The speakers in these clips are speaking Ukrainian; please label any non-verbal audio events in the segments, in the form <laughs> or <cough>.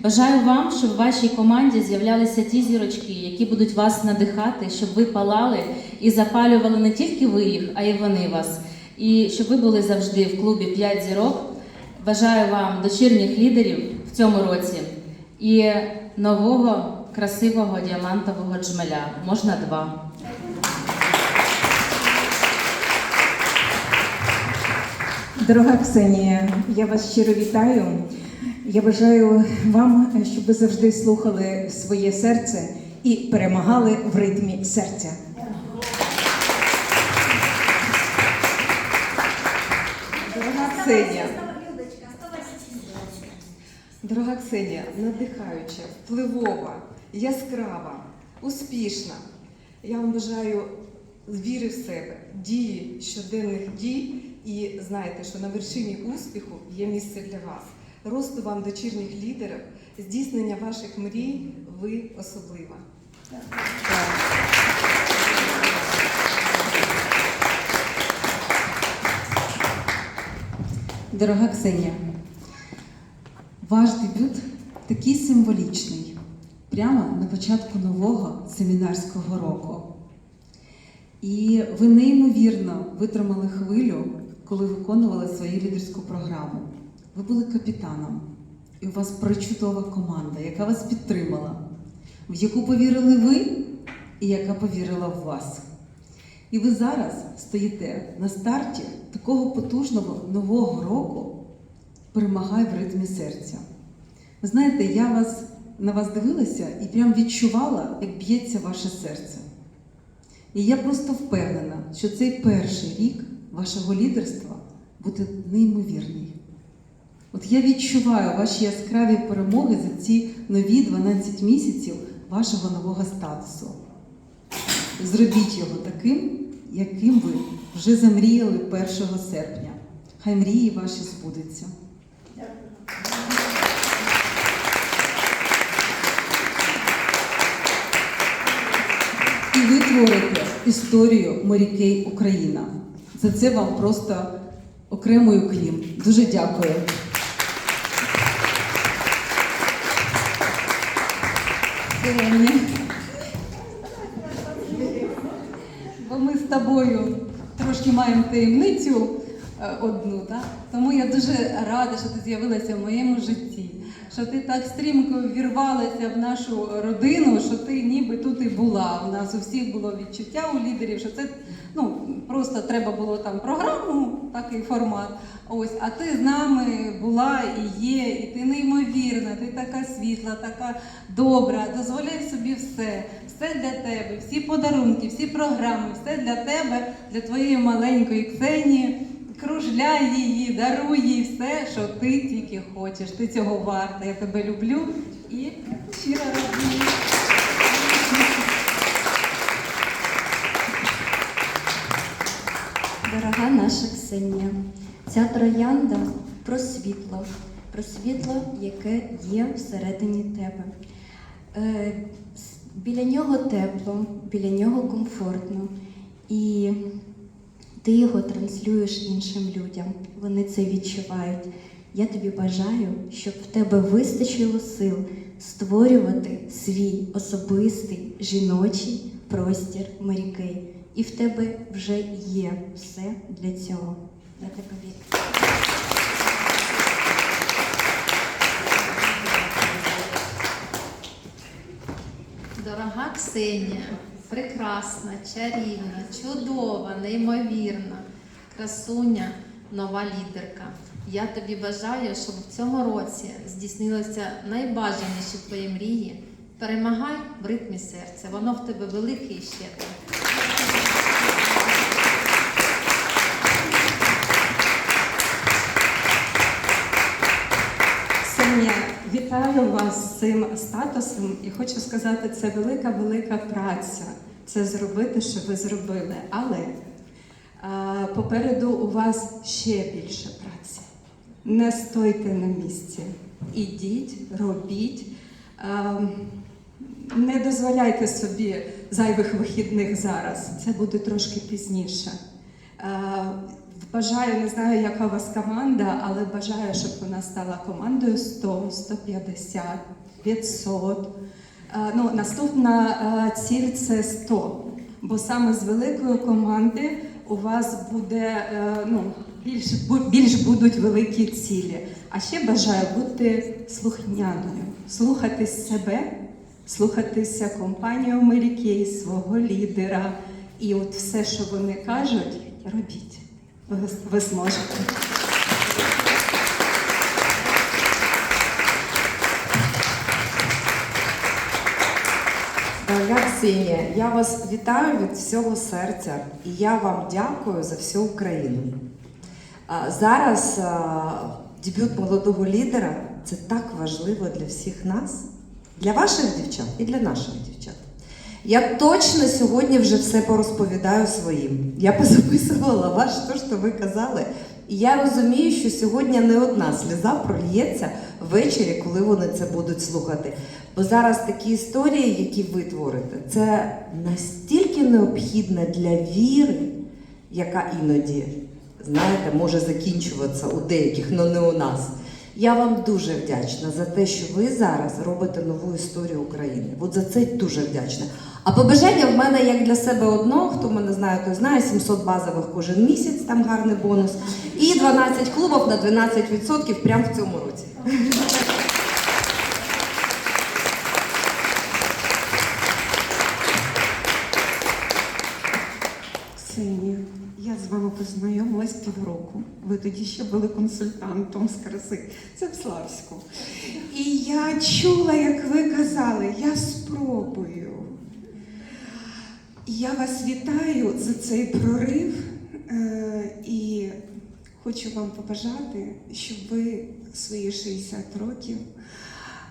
Бажаю вам, щоб в вашій команді з'являлися ті зірочки, які будуть вас надихати, щоб ви палали і запалювали не тільки ви їх, а й вони вас. І щоб ви були завжди в клубі 5 зірок. Бажаю вам дочірніх лідерів в цьому році і нового красивого діамантового джмеля. Можна два. Дорога Ксенія, я вас щиро вітаю. Я бажаю вам, щоб ви завжди слухали своє серце і перемагали в ритмі серця. Дорога Ксенія. Дорога Ксенія, надихаюча, впливова, яскрава, успішна. Я вам бажаю віри в себе, дії, щоденних дій. І знайте, що на вершині успіху є місце для вас. Росту вам дочірніх лідерів, здійснення ваших мрій, ви особлива. Дорога Ксенія, ваш дебют такий символічний, прямо на початку нового семінарського року. І ви неймовірно витримали хвилю, коли виконували свою лідерську програму. Ви були капітаном, і у вас причудова команда, яка вас підтримала, в яку повірили ви і яка повірила в вас. І ви зараз стоїте на старті такого потужного нового року перемагай в ритмі серця. Ви знаєте, я вас на вас дивилася і прям відчувала, як б'ється ваше серце. І я просто впевнена, що цей перший рік вашого лідерства буде неймовірний. От я відчуваю ваші яскраві перемоги за ці нові 12 місяців вашого нового статусу. Зробіть його таким, яким ви вже замріяли 1 серпня. Хай мрії ваші збудуться. І ви творите історію морякей Україна. За це вам просто окремий уклін. Дуже дякую. Сьогодні. Бо ми з тобою трошки маємо таємницю е, одну, так? тому я дуже рада, що ти з'явилася в моєму житті, що ти так стрімко ввірвалася в нашу родину, що ти ніби тут і була. У нас у всіх було відчуття у лідерів, що це ну, просто треба було там програму, такий формат. Ось, а ти з нами була і є, і ти неймовірна, ти така світла, така добра. Дозволяй собі все, все для тебе, всі подарунки, всі програми, все для тебе, для твоєї маленької Ксенії. Кружляй її, даруй їй все, що ти тільки хочеш. Ти цього варта. Я тебе люблю і щиро радію. Дорога наша Ксенія, ця троянда про світло, про світло, яке є всередині тебе. Е, біля нього тепло, біля нього комфортно, і ти його транслюєш іншим людям. Вони це відчувають. Я тобі бажаю, щоб в тебе вистачило сил створювати свій особистий жіночий простір морякей. І в тебе вже є все для цього. Я тебе вірю. Дорога Ксенія, прекрасна, чарівна, чудова, неймовірна, красуня, нова лідерка. Я тобі бажаю, щоб в цьому році здійснилося найбажаніші твої мрії. Перемагай в ритмі серця. Воно в тебе велике і щедре. Ксенія, вітаю вас з цим статусом і хочу сказати, це велика велика праця. Це зробити, що ви зробили. Але е, попереду у вас ще більше праці. Не стойте на місці. Ідіть, робіть. Е, не дозволяйте собі зайвих вихідних зараз. Це буде трошки пізніше. Е, бажаю, не знаю, яка у вас команда, але бажаю, щоб вона стала командою 100, 150, 500. Е, Ну, наступна е, ціль це 100. Бо саме з великої команди у вас буде е, ну, більш, більш будуть великі цілі. А ще бажаю бути слухняною, слухатись себе, слухатися компанію Мері свого лідера. І от все, що вони кажуть, робіть. Ви, ви зможете. Дорога Ксенія, я вас вітаю від всього серця і я вам дякую за всю Україну. Зараз дебют молодого лідера це так важливо для всіх нас, для ваших дівчат і для наших дівчат. Я точно сьогодні вже все порозповідаю своїм. Я позаписувала ваш те, що ви казали. І я розумію, що сьогодні не одна сльоза прольється ввечері, коли вони це будуть слухати. Бо зараз такі історії, які ви творите, це настільки необхідне для віри, яка іноді, знаєте, може закінчуватися у деяких, але не у нас. Я вам дуже вдячна за те, що ви зараз робите нову історію України. От за це дуже вдячна. А побажання в мене як для себе одного, хто мене знає, той знає, 700 базових кожен місяць, там гарний бонус. І 12 клубів на 12% прямо в цьому році. Ксенія, я з вами познайомилась півроку. Ви тоді ще були консультантом з краси. Це Славську. І я чула, як ви казали, я спробую. Я вас вітаю за цей прорив е, і хочу вам побажати, щоб ви свої 60 років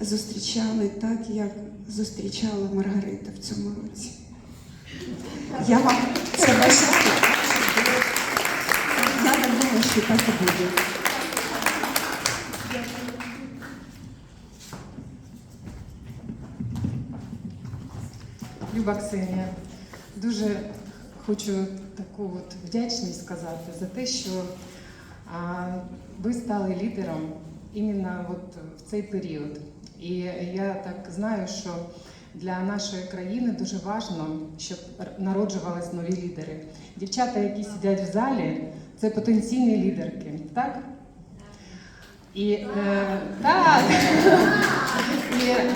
зустрічали так, як зустрічала Маргарита в цьому році. Я вам це бажаю. Що так і буде. Люба Ксенія, дуже хочу таку от вдячність сказати за те, що а, ви стали лідером іменно от в цей період. І я так знаю, що для нашої країни дуже важливо, щоб народжувались нові лідери. Дівчата, які сидять в залі, це потенційні лідерки, так? І е, так. І е,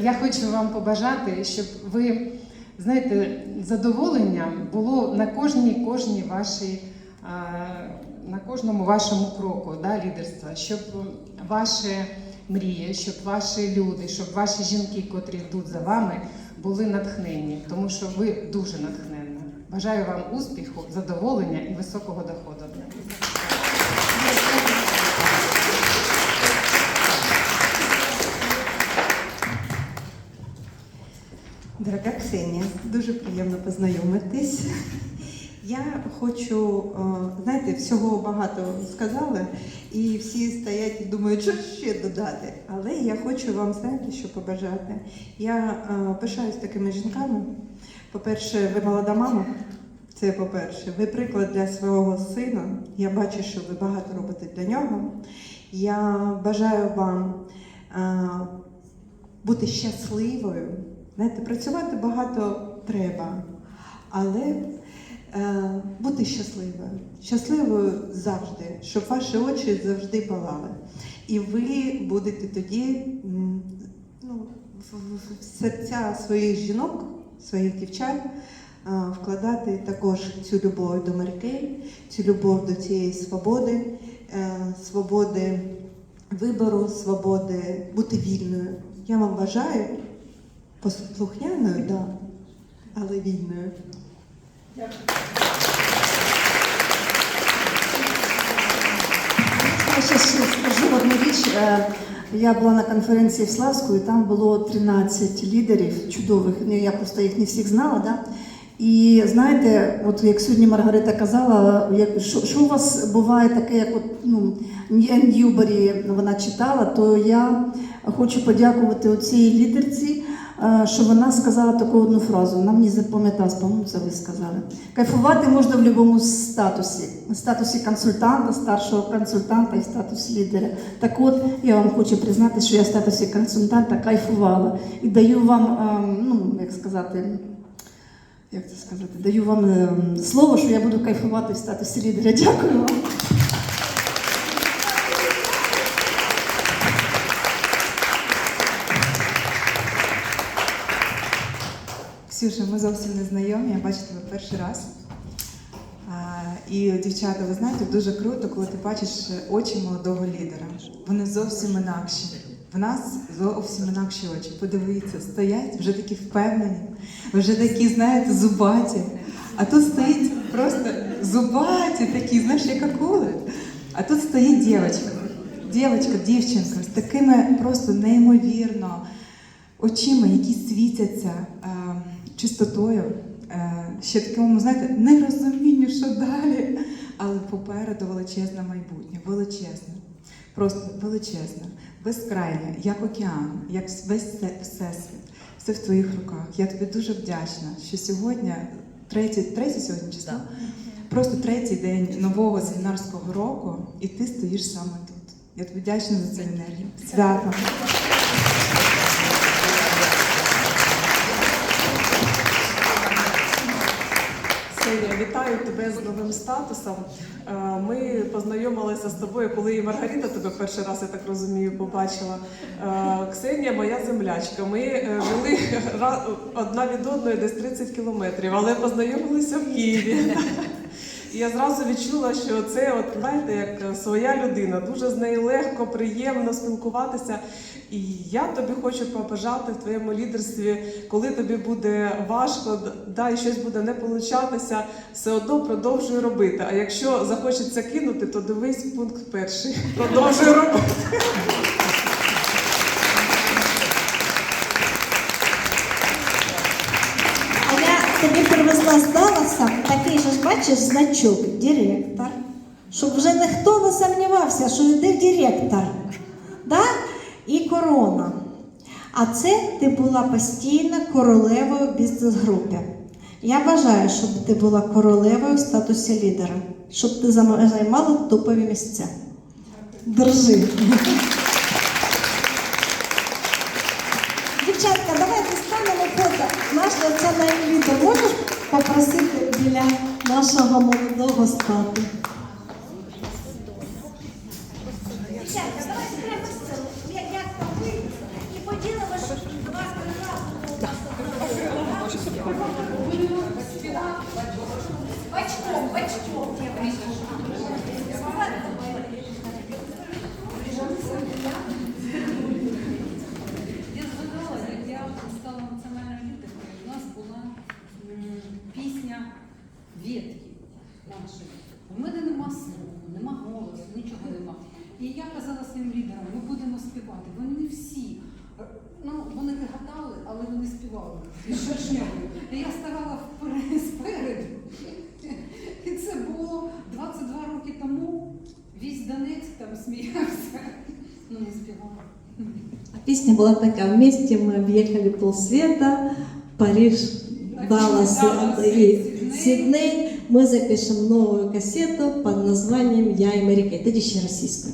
я хочу вам побажати, щоб ви знаєте, задоволення було на кожній кожній вашій, е, на кожному вашому кроку да, лідерства, щоб ваші мрії, щоб ваші люди, щоб ваші жінки, котрі йдуть за вами, були натхнені, тому що ви дуже натхненна. Бажаю вам успіху, задоволення і високого доходу. Дорога Ксенія, дуже приємно познайомитись. Я хочу, е, знаєте, всього багато сказали, і всі стоять і думають, що ще додати. Але я хочу вам знаєте, що побажати. Я е, пишаюсь такими жінками. По-перше, ви молода мама. Це по-перше, ви приклад для свого сина. Я бачу, що ви багато робите для нього. Я бажаю вам е, бути щасливою. Знаєте, працювати багато треба, але е, бути щасливою. Щасливою завжди, щоб ваші очі завжди палали. І ви будете тоді ну, в серця своїх жінок, своїх дівчат вкладати також цю любов до Маркей, цю любов до цієї свободи, е, свободи вибору, свободи бути вільною. Я вам бажаю послухняною, да, але вільною. Я ще скажу одну річ. Е, Я була на конференції в Славську, і там було 13 лідерів чудових. Ну, Я просто їх не всіх знала. Да? І знаєте, от як сьогодні Маргарита казала, як, що, що у вас буває таке, як от, ну, Ньюбері вона читала, то я хочу подякувати цій лідерці що вона сказала таку одну фразу. Вона мені запам'яталась, по-моєму, це ви сказали. Кайфувати можна в будь-якому статусі. Статусі консультанта, старшого консультанта і статусі лідера. Так от, я вам хочу признати, що я в статусі консультанта кайфувала і даю вам, ем, ну, як сказати, як це сказати, даю вам ем, слово, що я буду кайфувати в статусі лідера. Дякую вам. Ксюша, ми зовсім не знайомі, я бачу тебе перший раз. І дівчата, ви знаєте, дуже круто, коли ти бачиш очі молодого лідера. Вони зовсім інакші. В нас зовсім інакші очі. Подивіться, стоять вже такі впевнені, вже такі, знаєте, зубаті. А тут стоїть просто зубаті такі, знаєш, як акули. А тут стоїть дівчинка. Дівчинка, дівчинка з такими просто неймовірно очима, які світяться е, чистотою, е, ще такому, знаєте, нерозумінню, що далі. Але попереду величезне майбутнє, величезне, просто величезне, безкрайнє, як океан, як весь все- всесвіт. Все в твоїх руках. Я тобі дуже вдячна, що сьогодні, третє, третє сьогодні число, просто третій день нового семінарського року, і ти стоїш саме тут. Я тобі вдячна за цю енергію. Свято. Вітаю тебе з новим статусом. Е, Ми познайомилися з тобою, коли і Маргарита тебе перший раз, я так розумію, побачила. Е, Ксенія моя землячка. Ми е, жили <laughs> одна від одної десь 30 кілометрів, але познайомилися в Києві. І я зразу відчула, що це, от знаєте, як своя людина. Дуже з нею легко, приємно спілкуватися. І я тобі хочу побажати в твоєму лідерстві, коли тобі буде важко, да, і щось буде не получатися, все одно продовжуй робити. А якщо захочеться кинути, то дивись пункт перший. <laughs> Продовжуй робити. Тобі привезла з бачиш значок директор. Щоб вже ніхто не сумнівався, що йде директор. Да? І корона. А це ти була постійно королевою в бізнес-групі. Я бажаю, щоб ти була королевою в статусі лідера, щоб ти займала топові місця. Держи. Дівчатка, давайте станемо фото. Наш національний лідер. Можеш попросити біля нашого молодого стати? Дівчатка, давайте прямо з цього. Як, як там ви? І поділимо, що до вас Бачком, бачком. Я згадала, як я стала національною лідеркою, у нас була м, пісня Ветки нашої. У мене нема слуху, нема голосу, нічого нема. І я казала своїм лідерам, ми будемо співати. Вони не всі. е, Ну, вони реготали, але вони співали і шершньою. І я ставала вперед спереду. І це було 22 роки тому. Весь Донецьк там сміявся. Ну, не співала. Песня была такая, вместе мы объехали полсвета, Париж, Даллас и Сидней. Мы запишем новую кассету под названием «Я и Марика». Это еще российская.